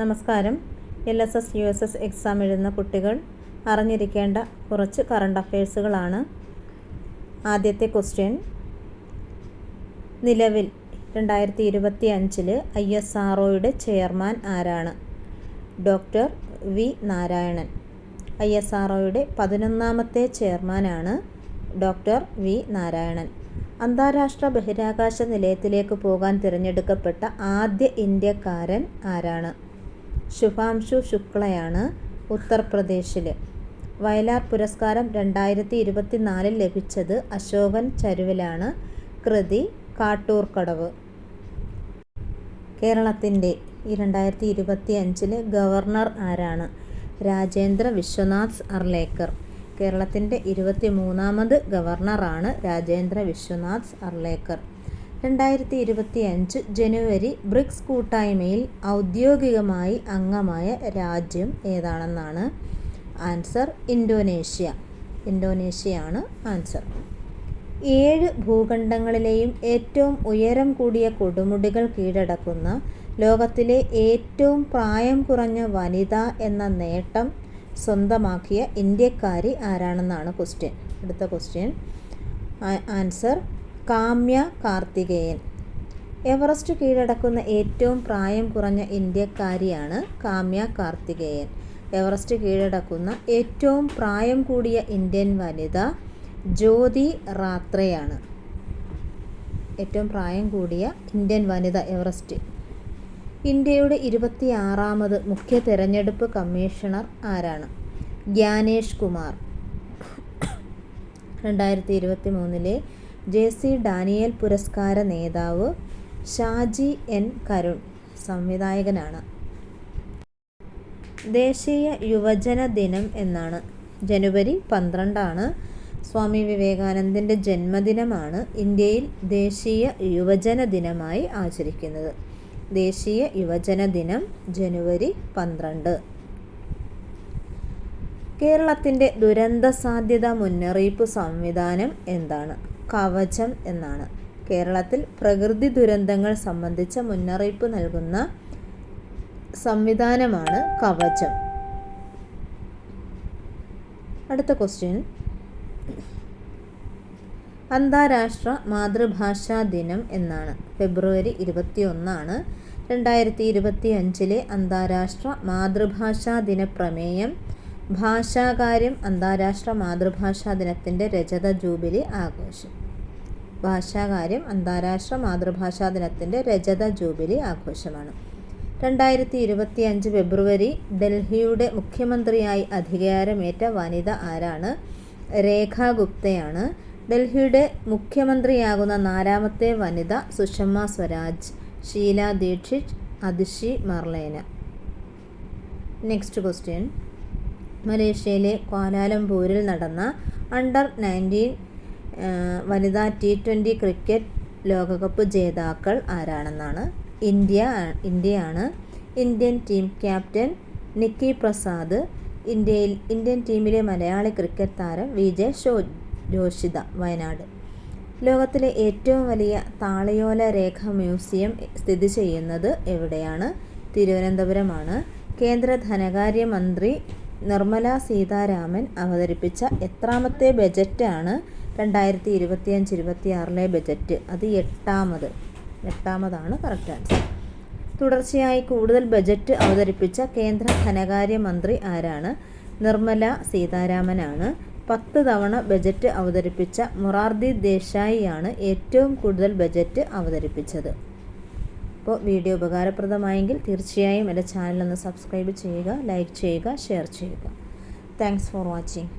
നമസ്കാരം. L S S U S S exam എഴുതുന്ന കുട്ടികൾ അറിഞ്ഞിരിക്കേണ്ട കുറച്ച് കറണ്ട് അഫയേഴ്സുകളാണ് ആദ്യത്തെ ക്വസ്റ്റ്യൻ നിലവിൽ രണ്ടായിരത്തി ഇരുപത്തി അഞ്ചിൽ ഐ എസ് ആർ ഒയുടെ ചെയർമാൻ ആരാണ്? Doctor V Narayanan. I S R ഒയുടെ പതിനൊന്നാമത്തെ ചെയർമാനാണ് ഡോക്ടർ വി നാരായണൻ. അന്താരാഷ്ട്ര ബഹിരാകാശ നിലയത്തിലേക്ക് പോകാൻ തിരഞ്ഞെടുക്കപ്പെട്ട ആദ്യ ഇന്ത്യക്കാരൻ ആരാണ്? ശുഭാംശു ശുക്ലയാണ് ഉത്തർപ്രദേശിൽ വയലാർ പുരസ്കാരം രണ്ടായിരത്തി ഇരുപത്തിനാലിൽ ലഭിച്ചത് അശോകൻ ചരുവിലാണ്. കൃതി കാട്ടൂർക്കടവ്. കേരളത്തിന്റെ ഈ രണ്ടായിരത്തി ഇരുപത്തി അഞ്ചിലെ ഗവർണർ ആരാണ്? രാജേന്ദ്ര വിശ്വനാഥ് അർലേക്കർ. കേരളത്തിന്റെ ഇരുപത്തി മൂന്നാമത് ഗവർണറാണ് രാജേന്ദ്ര വിശ്വനാഥ് അർലേക്കർ. രണ്ടായിരത്തി ഇരുപത്തി അഞ്ച് ജനുവരി ബ്രിക്സ് കൂട്ടായ്മയിൽ ഔദ്യോഗികമായി അംഗമായ രാജ്യം ഏതാണെന്നാണ് ആൻസർ. ഇൻഡോനേഷ്യ ഇന്തോനേഷ്യയാണ് ആൻസർ. ഏഴ് ഭൂഖണ്ഡങ്ങളിലെയും ഏറ്റവും ഉയരം കൂടിയ കൊടുമുടികൾ കീഴടക്കുന്ന ലോകത്തിലെ ഏറ്റവും പ്രായം കുറഞ്ഞ വനിത എന്ന നേട്ടം സ്വന്തമാക്കിയ ഇന്ത്യക്കാരി ആരാണെന്നാണ് ക്വസ്റ്റ്യൻ അടുത്ത question answer Kamya Karthikeyan. Everest കീഴടക്കുന്ന ഏറ്റവും പ്രായം കുറഞ്ഞ ഇന്ത്യക്കാരിയാണ് കാമ്യ കാർത്തികേയൻ. എവറസ്റ്റ് കീഴടക്കുന്ന ഏറ്റവും പ്രായം കൂടിയ ഇന്ത്യൻ വനിത ജ്യോതി റാത്രയാണ്. ഏറ്റവും പ്രായം കൂടിയ ഇന്ത്യൻ വനിത എവറസ്റ്റ്. ഇന്ത്യയുടെ ഇരുപത്തിയാറാമത് മുഖ്യ തെരഞ്ഞെടുപ്പ് കമ്മീഷണർ ആരാണ്? ജ്ഞാനേഷ് കുമാർ. രണ്ടായിരത്തി ഇരുപത്തി മൂന്നിലെ ജെ സി ഡാനിയേൽ പുരസ്കാര നേതാവ് ഷാജി എൻ കരുൺ സംവിധായകനാണ്. ദേശീയ യുവജന ദിനം എന്നാണ്. ജനുവരി പന്ത്രണ്ടാണ് സ്വാമി വിവേകാനന്ദന്റെ ജന്മദിനമാണ് ഇന്ത്യയിൽ ദേശീയ യുവജന ദിനമായി ആചരിക്കുന്നത്. ദേശീയ യുവജന ദിനം ജനുവരി പന്ത്രണ്ട്. കേരളത്തിന്റെ ദുരന്ത സാധ്യത മുന്നറിയിപ്പ് സംവിധാനം എന്താണ്? കവചം എന്നാണ്. കേരളത്തിൽ പ്രകൃതി ദുരന്തങ്ങൾ സംബന്ധിച്ച മുന്നറിയിപ്പ് നൽകുന്ന സംവിധാനമാണ് കവചം. അടുത്ത ക്വസ്റ്റ്യൻ അന്താരാഷ്ട്ര മാതൃഭാഷാ ദിനം എന്നാണ്. ഫെബ്രുവരി ഇരുപത്തി ഒന്നാണ് രണ്ടായിരത്തി ഇരുപത്തി അഞ്ചിലെ അന്താരാഷ്ട്ര മാതൃഭാഷാ ദിന പ്രമേയം. ഭാഷാകാര്യം അന്താരാഷ്ട്ര മാതൃഭാഷാ ദിനത്തിന്റെ രജത ജൂബിലി ആഘോഷം. ഭാഷാകാര്യം അന്താരാഷ്ട്ര മാതൃഭാഷാ ദിനത്തിന്റെ രജത ജൂബിലി ആഘോഷമാണ്. രണ്ടായിരത്തി ഇരുപത്തി അഞ്ച് ഫെബ്രുവരി ഡൽഹിയുടെ മുഖ്യമന്ത്രിയായി അധികാരമേറ്റ വനിത ആരാണ്? രേഖ ഗുപ്തയാണ്. ഡൽഹിയുടെ മുഖ്യമന്ത്രിയാകുന്ന നാലാമത്തെ വനിത സുഷമ സ്വരാജ് ഷീല ദീക്ഷിത് അതിഷി മർലേന. Next question. മലേഷ്യയിലെ ക്വാലാലംപൂരിൽ നടന്ന അണ്ടർ നയന്റീൻ വനിതാ ടി ട്വന്റി ക്രിക്കറ്റ് ലോകകപ്പ് ജേതാക്കൾ ആരാണെന്നാണ് ഇന്ത്യ ഇന്ത്യയാണ്. Indian team captain Niki Prasad ഇന്ത്യയിൽ ഇന്ത്യൻ ടീമിലെ മലയാളി ക്രിക്കറ്റ് താരം വിജയ് ഷോ ജോഷിത വയനാട്. ലോകത്തിലെ ഏറ്റവും വലിയ താളയോല രേഖ മ്യൂസിയം സ്ഥിതി ചെയ്യുന്നത് എവിടെയാണ്? തിരുവനന്തപുരമാണ്. കേന്ദ്ര ധനകാര്യമന്ത്രി നിർമ്മല സീതാരാമൻ അവതരിപ്പിച്ച എത്രാമത്തെ ബജറ്റാണ് രണ്ടായിരത്തി ഇരുപത്തിയഞ്ച് ഇരുപത്തിയാറിലെ ബജറ്റ്. അത് എട്ടാമത്. എട്ടാമതാണ് കറക്റ്റ് ആൻസർ തുടർച്ചയായി കൂടുതൽ ബജറ്റ് അവതരിപ്പിച്ച കേന്ദ്ര ധനകാര്യമന്ത്രി ആരാണ്? നിർമ്മല സീതാരാമനാണ്. പത്ത് തവണ ബജറ്റ് അവതരിപ്പിച്ച മൊറാർദി ദേശായിയാണ് ഏറ്റവും കൂടുതൽ ബജറ്റ് അവതരിപ്പിച്ചത്. അപ്പോൾ വീഡിയോ ഉപകാരപ്രദമായെങ്കിൽ തീർച്ചയായും എന്റെ ചാനലൊന്ന് സബ്സ്ക്രൈബ് ചെയ്യുക ലൈക്ക് ചെയ്യുക ഷെയർ ചെയ്യുക. Thanks for watching